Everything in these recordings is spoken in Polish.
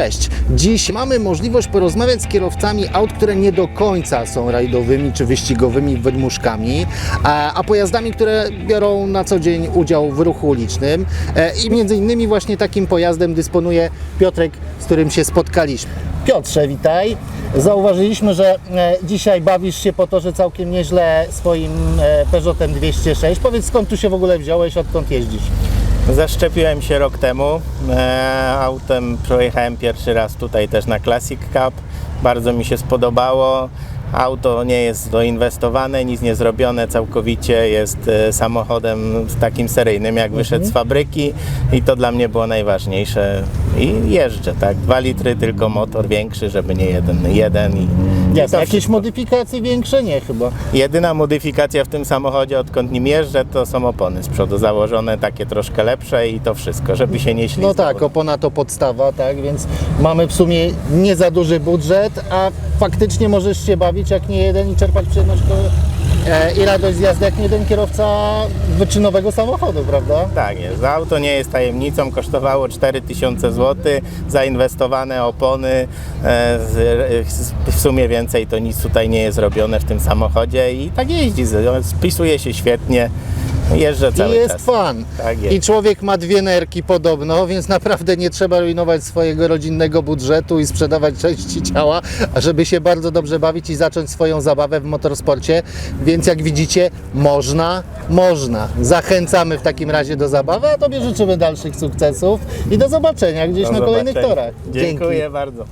Cześć! Dziś mamy możliwość porozmawiać z kierowcami aut, które nie do końca są rajdowymi czy wyścigowymi wydmuszkami, a, pojazdami, które biorą na co dzień udział w ruchu ulicznym. E, I między innymi właśnie takim pojazdem dysponuje Piotrek, z którym się spotkaliśmy. Piotrze, witaj. Zauważyliśmy, że e, dzisiaj bawisz się po torze całkiem nieźle swoim e, Peugeotem 206. Powiedz skąd tu się w ogóle wziąłeś, odkąd jeździsz? Zaszczepiłem się rok temu. E, autem przejechałem pierwszy raz tutaj też na Classic Cup. Bardzo mi się spodobało. Auto nie jest doinwestowane, nic nie zrobione całkowicie. Jest e, samochodem takim seryjnym, jak wyszedł z fabryki i to dla mnie było najważniejsze. I jeżdżę, tak. Dwa litry, tylko motor większy, żeby nie jeden, jeden. I, i Jasne, to jakieś wszystko. modyfikacje większe? Nie chyba. Jedyna modyfikacja w tym samochodzie, odkąd nim jeżdżę, to są opony z przodu założone, takie troszkę lepsze i to wszystko, żeby się nie ślizgało. No tak, opona to podstawa, tak, więc mamy w sumie nie za duży budżet, a faktycznie możesz się bawić jak nie jeden i czerpać przyjemność i radość z jazdy jak nie jeden kierowca wyczynowego samochodu, prawda? Tak jest. Auto nie jest tajemnicą, kosztowało 4000 zł, zainwestowane opony, e, z- w sumie więcej to nic tutaj nie jest robione w tym samochodzie i tak jeździ, spisuje się świetnie, jeżdżę cały I jest czas. fan. Tak jest. I człowiek ma dwie nerki podobno, więc naprawdę nie trzeba rujnować swojego rodzinnego budżetu i sprzedawać części ciała, żeby się bardzo dobrze bawić i zacząć swoją zabawę w motorsporcie. Więc jak widzicie, można, można. Zachęcamy w takim razie do zabawy, a Tobie życzymy dalszych sukcesów i do zobaczenia gdzieś Do na kolejnych zobaczenia. torach. Dziękuję bardzo.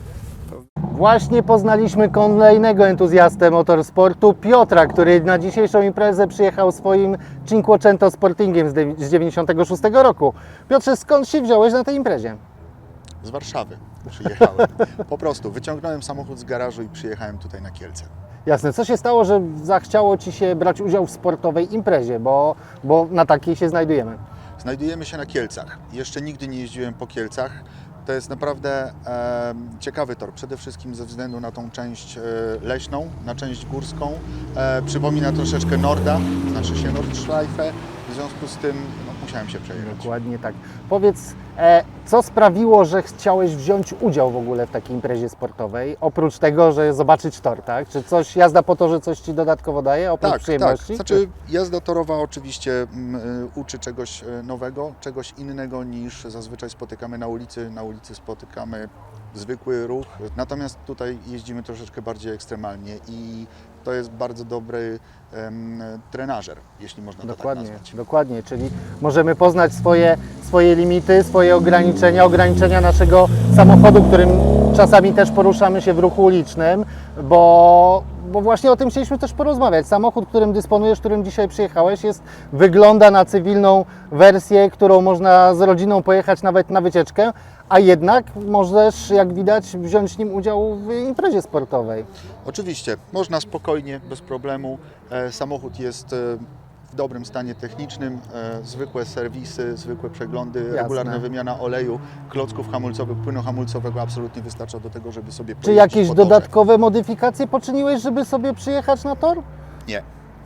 Właśnie poznaliśmy kolejnego entuzjastę motorsportu, Piotra, który na dzisiejszą imprezę przyjechał swoim Cinquecento Sportingiem z de- z 96 roku. Piotrze, skąd się wziąłeś na tej imprezie? Z Warszawy przyjechałem. Po prostu wyciągnąłem samochód z garażu i przyjechałem tutaj na Kielce. Jasne, co się stało, że zachciało Ci się brać udział w sportowej imprezie, bo, bo na takiej się znajdujemy. Znajdujemy się na Kielcach. Jeszcze nigdy nie jeździłem po Kielcach. To jest naprawdę e, ciekawy tor, przede wszystkim ze względu na tą część e, leśną, na część górską. E, przypomina troszeczkę Norda, znaczy się Nordschleife. W związku z tym musiałem się przejechać. Dokładnie tak. Powiedz, e, co sprawiło, że chciałeś wziąć udział w ogóle w takiej imprezie sportowej? Oprócz tego, że zobaczyć tor, tak? Czy coś, jazda po torze coś Ci dodatkowo daje, oprócz Tak, tak. przyjemności? Znaczy jazda torowa oczywiście mm, y, uczy czegoś y, nowego, czegoś innego niż zazwyczaj spotykamy na ulicy. Na ulicy spotykamy zwykły ruch, natomiast tutaj jeździmy troszeczkę bardziej ekstremalnie i to jest bardzo dobry em, trenażer, jeśli można to Dokładnie, tak nazwać. dokładnie, czyli możemy poznać swoje, swoje limity, swoje ograniczenia, ograniczenia naszego samochodu, którym czasami też poruszamy się w ruchu ulicznym, bo, bo właśnie o tym chcieliśmy też porozmawiać. Samochód, którym dysponujesz, którym dzisiaj przyjechałeś, jest, wygląda na cywilną wersję, którą można z rodziną pojechać nawet na wycieczkę, a jednak możesz, jak widać, wziąć nim udział w imprezie sportowej. Oczywiście, można spokojnie, bez problemu. E, Samochód jest e, w dobrym stanie technicznym, e, zwykłe serwisy, zwykłe przeglądy, Jasne. regularna wymiana oleju, klocków hamulcowych, płynu hamulcowego absolutnie wystarcza do tego, żeby sobie Czy jakieś dodatkowe modyfikacje poczyniłeś, żeby sobie przyjechać na tor? Nie.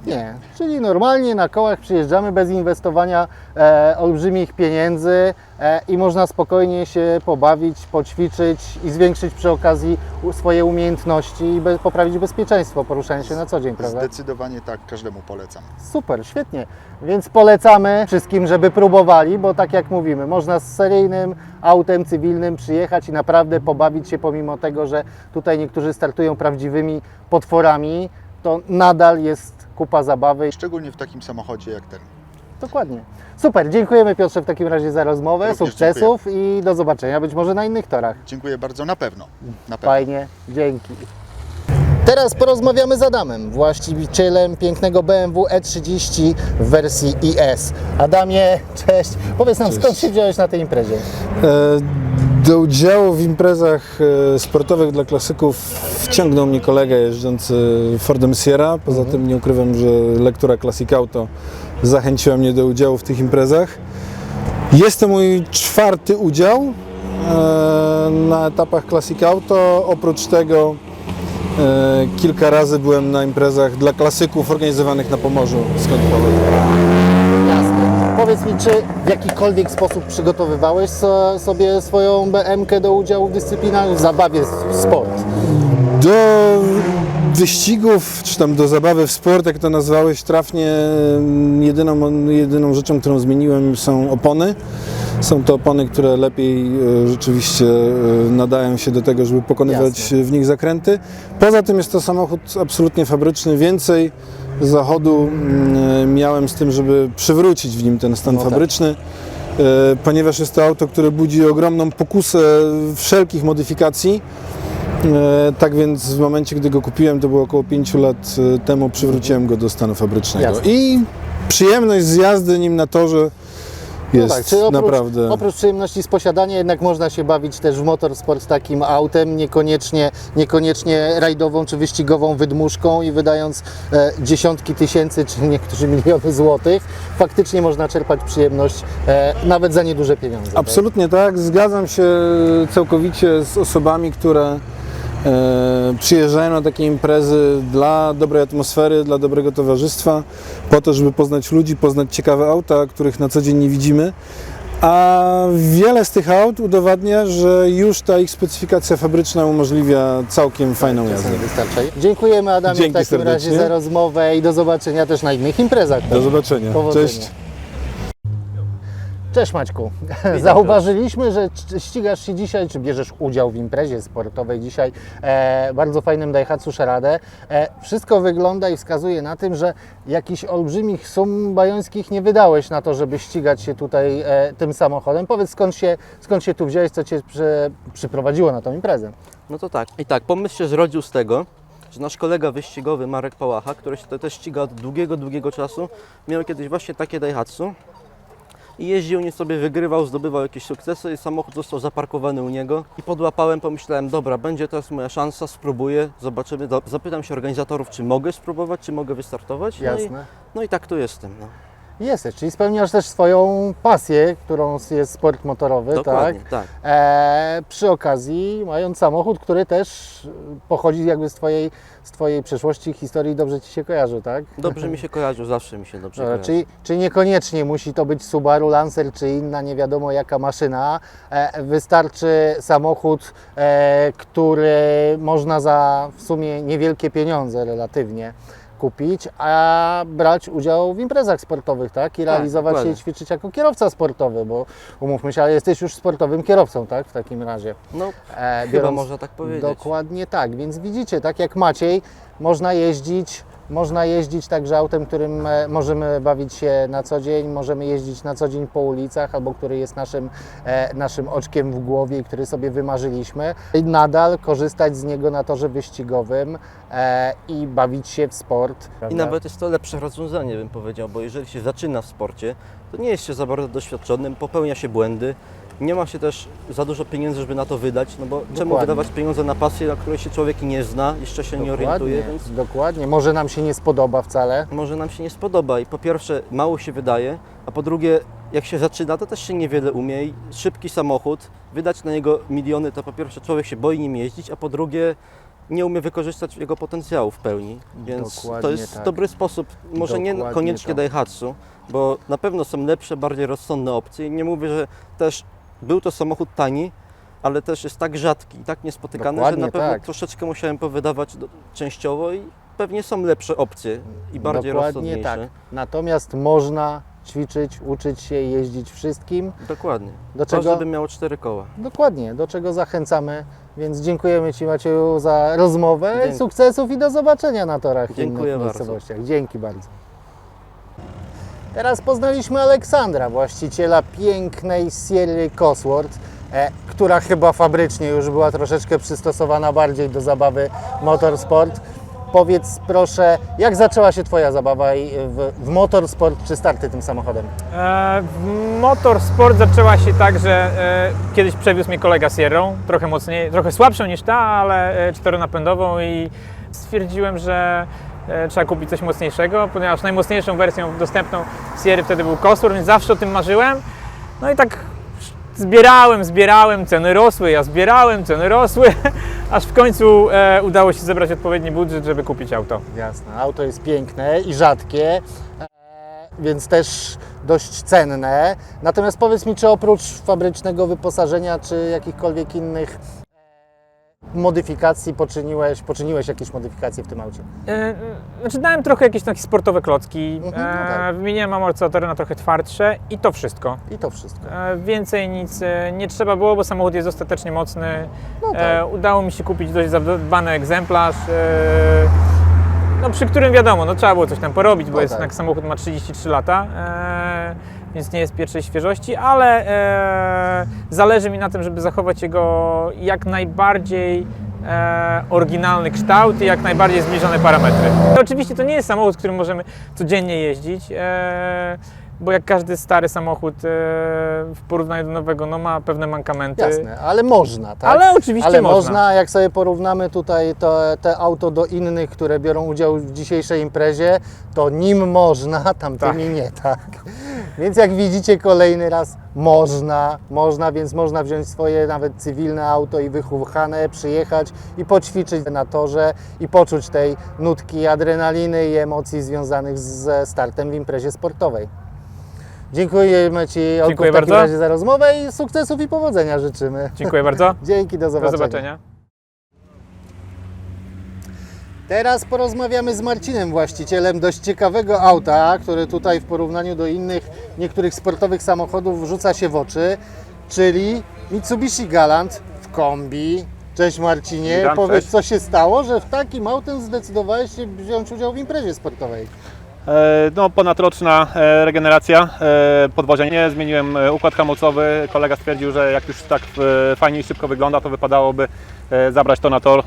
Nie, czyli normalnie na kołach przyjeżdżamy bez inwestowania e, olbrzymich pieniędzy e, i można spokojnie się pobawić, poćwiczyć i zwiększyć przy okazji swoje umiejętności i be, poprawić bezpieczeństwo poruszania się na co dzień, prawda? Zdecydowanie tak, każdemu polecam. Super, świetnie. Więc polecamy wszystkim, żeby próbowali, bo tak jak mówimy, można z seryjnym autem cywilnym przyjechać i naprawdę pobawić się, pomimo tego, że tutaj niektórzy startują prawdziwymi potworami, to nadal jest kupa zabawy. Szczególnie w takim samochodzie jak ten. Dokładnie. Super, dziękujemy Piotrze w takim razie za rozmowę, Również sukcesów i do zobaczenia być może na innych torach. Dziękuję bardzo, na pewno. Na pewno. Fajnie, dzięki. Teraz porozmawiamy z Adamem, właścicielem pięknego BMW E30 E w wersji IS. Adamie, cześć. Powiedz nam, skąd się wziąłeś na tej imprezie? E, Do udziału w imprezach e, sportowych dla klasyków wciągnął mnie kolega jeżdżący Fordem Sierra. Poza tym nie ukrywam, że lektura Classic Auto zachęciła mnie do udziału w tych imprezach. Jest to mój czwarty udział e, na etapach Classic Auto. Oprócz tego e, kilka razy byłem na imprezach dla klasyków organizowanych na Pomorzu, skąd pochodzę. Powiedz mi, czy w jakikolwiek sposób przygotowywałeś so, sobie swoją BMK do udziału w dyscyplinach w zabawie s- sport? Do wyścigów, czy tam do zabawy w sport, jak to nazwałeś trafnie, jedyną, jedyną rzeczą, którą zmieniłem są opony. Są to opony, które lepiej e, rzeczywiście e, nadają się do tego, żeby pokonywać Jasne. w nich zakręty. Poza tym jest to samochód absolutnie fabryczny. Więcej zachodu mm, miałem z tym, żeby przywrócić w nim ten stan No tak. fabryczny. e, Ponieważ jest to auto, które budzi ogromną pokusę wszelkich modyfikacji, E, tak więc w momencie, gdy go kupiłem, to było około 5 lat e, temu, przywróciłem go do stanu fabrycznego. Jasne. I przyjemność z jazdy nim na torze jest No tak, oprócz, naprawdę... oprócz przyjemności z posiadania, jednak można się bawić też w motorsport takim autem, niekoniecznie, niekoniecznie rajdową czy wyścigową wydmuszką i wydając e, dziesiątki tysięcy czy niektórzy miliony złotych, faktycznie można czerpać przyjemność e, nawet za nieduże pieniądze. tak? Absolutnie tak, zgadzam się całkowicie z osobami, które przyjeżdżają na takie imprezy dla dobrej atmosfery, dla dobrego towarzystwa, po to, żeby poznać ludzi, poznać ciekawe auta, których na co dzień nie widzimy. A wiele z tych aut udowadnia, że już ta ich specyfikacja fabryczna umożliwia całkiem fajną jazdę. Dziękujemy Adamie Dzięki w takim razie serdecznie. za rozmowę i do zobaczenia też na innych imprezach. Do zobaczenia. Powodzenia. Cześć. Cześć Maćku. Zauważyliśmy, że ścigasz się dzisiaj, czy bierzesz udział w imprezie sportowej dzisiaj, e, bardzo fajnym Daihatsu Szaradę. E, wszystko wygląda i wskazuje na tym, że jakichś olbrzymich sum bajońskich nie wydałeś na to, żeby ścigać się tutaj e, tym samochodem. Powiedz skąd się, skąd się tu wziąłeś, co Cię przy, przyprowadziło na tą imprezę? No to tak. I tak, pomysł się zrodził z tego, że nasz kolega wyścigowy Marek Pałacha, który się też ściga od długiego, długiego czasu, miał kiedyś właśnie takie Daihatsu i jeździł, nie sobie wygrywał, zdobywał jakieś sukcesy i samochód został zaparkowany u niego i podłapałem, pomyślałem, dobra, będzie teraz moja szansa, spróbuję, zobaczymy, zapytam się organizatorów, czy mogę spróbować, czy mogę wystartować. No i, Jasne. no i tak tu jestem. No. Jesteś, czyli spełniasz też swoją pasję, którą jest sport motorowy, Dokładnie, tak? tak. E, przy okazji mając samochód, który też pochodzi jakby z Twojej, z twojej przeszłości, historii, dobrze Ci się kojarzy, tak? Dobrze mi się kojarzył, zawsze mi się dobrze Dobra, kojarzy. czyli, czyli niekoniecznie musi to być Subaru Lancer czy inna nie wiadomo jaka maszyna. E, wystarczy samochód, e, który można za w sumie niewielkie pieniądze relatywnie kupić, a brać udział w imprezach sportowych, tak? I realizować się dokładnie. i ćwiczyć jako kierowca sportowy, bo umówmy się, ale jesteś już sportowym kierowcą, tak? W takim razie. No, E, chyba można tak powiedzieć. Dokładnie tak, więc widzicie, tak jak Maciej, można jeździć, można jeździć także autem, którym e, możemy bawić się na co dzień, możemy jeździć na co dzień po ulicach, albo który jest naszym, e, naszym oczkiem w głowie, i który sobie wymarzyliśmy i nadal korzystać z niego na torze wyścigowym e, i bawić się w sport. I nawet jest to lepsze rozwiązanie, bym powiedział, bo jeżeli się zaczyna w sporcie, to nie jest się za bardzo doświadczonym, popełnia się błędy, nie ma się też za dużo pieniędzy, żeby na to wydać, no bo czemu Dokładnie. wydawać pieniądze na pasję, na której się człowiek nie zna, jeszcze się nie orientuje, więc Dokładnie, może nam się nie spodoba wcale. może nam się nie spodoba i po pierwsze mało się wydaje, a po drugie jak się zaczyna, to też się niewiele umie i szybki samochód, wydać na niego miliony, to po pierwsze człowiek się boi nim jeździć, a po drugie nie umie wykorzystać jego potencjału w pełni, więc to Dokładnie jest tak. dobry sposób, może nie Dokładnie koniecznie to. Daihatsu, bo na pewno są lepsze, bardziej rozsądne opcje i nie mówię, że też był to samochód tani, ale też jest tak rzadki i tak niespotykany, Dokładnie że na pewno tak. troszeczkę musiałem powydawać do, częściowo i pewnie są lepsze opcje i bardziej Dokładnie rozsądniejsze. tak. Natomiast można ćwiczyć, uczyć się, jeździć wszystkim. Dokładnie. Do To, czego? żeby miało cztery koła. Dokładnie, do czego zachęcamy. Więc dziękujemy Ci Macieju za rozmowę, Dzięki. sukcesów i do zobaczenia na torach w Dziękuję innych bardzo. miejscowościach. Dzięki bardzo. Teraz poznaliśmy Aleksandra, właściciela pięknej Sierry Cosworth, e, która chyba fabrycznie już była troszeczkę przystosowana bardziej do zabawy motorsport. Powiedz proszę, jak zaczęła się Twoja zabawa w, w motorsport czy starty tym samochodem? E, Motorsport zaczęła się tak, że e, kiedyś przewiózł mnie kolega Sierrą, trochę mocniej, trochę słabszą niż ta, ale e, czteronapędową i stwierdziłem, że trzeba kupić coś mocniejszego, ponieważ najmocniejszą wersją dostępną Sierry wtedy był Cosworth, więc zawsze o tym marzyłem. No i tak zbierałem, zbierałem, ceny rosły, ja zbierałem, ceny rosły, aż w końcu e, udało się zebrać odpowiedni budżet, żeby kupić auto. Jasne, auto jest piękne i rzadkie. E, więc też dość cenne. Natomiast powiedz mi, czy oprócz fabrycznego wyposażenia, czy jakichkolwiek innych e, modyfikacji poczyniłeś, poczyniłeś jakieś modyfikacje w tym aucie? E, Znaczy dałem trochę jakieś takie sportowe klocki, Mhm, no e, tak. wymieniłem amortyzatory na trochę twardsze i to wszystko. I to wszystko. E, Więcej nic e, nie trzeba było, bo samochód jest dostatecznie mocny. No tak. E, udało mi się kupić dość zadbany egzemplarz, e, no, przy którym wiadomo, no, trzeba było coś tam porobić, bo No jest, tak. jednak samochód ma 33 lata, e, więc nie jest pierwszej świeżości, ale e, zależy mi na tym, żeby zachować jego jak najbardziej e, oryginalny kształt i jak najbardziej zbliżone parametry. Oczywiście to nie jest samochód, którym możemy codziennie jeździć. E, bo jak każdy stary samochód e, w porównaniu do nowego, no ma pewne mankamenty. Jasne, ale można, tak? Ale oczywiście Ale można. można, jak sobie porównamy tutaj to, te auto do innych, które biorą udział w dzisiejszej imprezie, to nim można, tamtymi nie, tak. Więc jak widzicie kolejny raz, można, można, więc można wziąć swoje nawet cywilne auto i wychuchane, przyjechać i poćwiczyć na torze i poczuć tej nutki adrenaliny i emocji związanych ze startem w imprezie sportowej. Dziękujemy Ci Dziękuję w takim bardzo. razie za rozmowę i sukcesów i powodzenia życzymy. Dziękuję bardzo. Dzięki, do Do zobaczenia. zobaczenia. Teraz porozmawiamy z Marcinem, właścicielem dość ciekawego auta, które tutaj w porównaniu do innych niektórych sportowych samochodów rzuca się w oczy, czyli Mitsubishi Galant w kombi. Cześć Marcinie, Witam, powiedz cześć. co się stało, że w takim autem zdecydowałeś się wziąć udział w imprezie sportowej. E, No, ponadroczna e, regeneracja e, podwozia. Nie zmieniłem układ hamulcowy. Kolega stwierdził, że jak już tak fajnie i szybko wygląda, to wypadałoby zabrać to na tor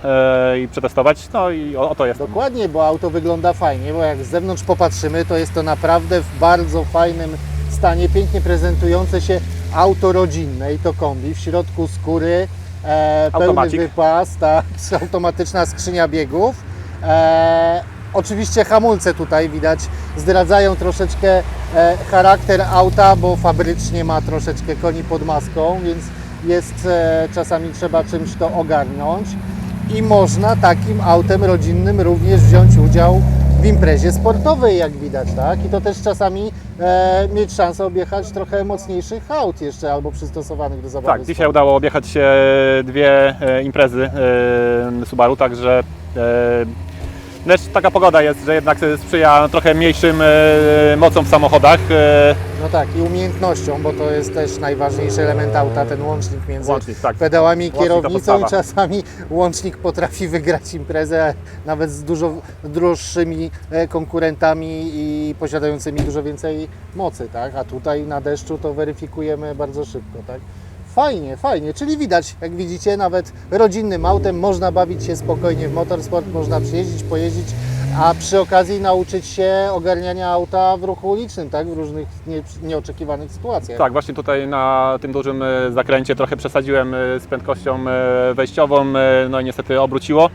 i przetestować. No i o, o to jest. Dokładnie, bo auto wygląda fajnie, bo jak z zewnątrz popatrzymy, to jest to naprawdę w bardzo fajnym stanie, pięknie prezentujące się auto rodzinne i to kombi, w środku skóry, e, pełny Automacik. wypas, tak, automatyczna skrzynia biegów. E, oczywiście hamulce tutaj widać zdradzają troszeczkę e, charakter auta, bo fabrycznie ma troszeczkę koni pod maską, więc jest e, czasami trzeba czymś to ogarnąć i można takim autem rodzinnym również wziąć udział w imprezie sportowej, jak widać, tak? I to też czasami e, mieć szansę objechać trochę mocniejszych aut jeszcze albo przystosowanych do zabawy. Tak, dzisiaj udało objechać się dwie e, imprezy Subaru, także lecz taka pogoda jest, że jednak sprzyja trochę mniejszym e, mocom w samochodach. E, No tak, i umiejętnością, bo to jest też najważniejszy element auta, ten łącznik między Łącznik, tak. pedałami i kierownicą i czasami łącznik potrafi wygrać imprezę nawet z dużo droższymi e, konkurentami i posiadającymi dużo więcej mocy, tak? A tutaj na deszczu to weryfikujemy bardzo szybko, tak? Fajnie, fajnie, czyli widać, jak widzicie, nawet rodzinnym autem można bawić się spokojnie w motorsport, można przyjeździć, pojeździć, a przy okazji nauczyć się ogarniania auta w ruchu ulicznym, tak? W różnych nie, nieoczekiwanych sytuacjach. Tak, właśnie tutaj na tym dużym e, zakręcie trochę przesadziłem e, z prędkością e, wejściową, no i niestety obróciło,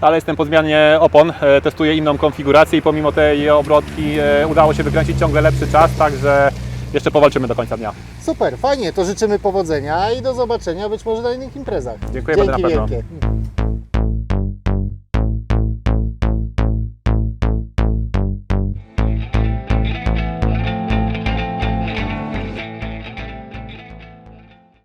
ale jestem po zmianie opon, testuję inną konfigurację i pomimo tej obrotki udało się wykręcić ciągle lepszy czas, także jeszcze powalczymy do końca dnia. Super, fajnie, to życzymy powodzenia i do zobaczenia być może na innych imprezach. Dziękuję Dzięki bardzo na pewno. wielkie.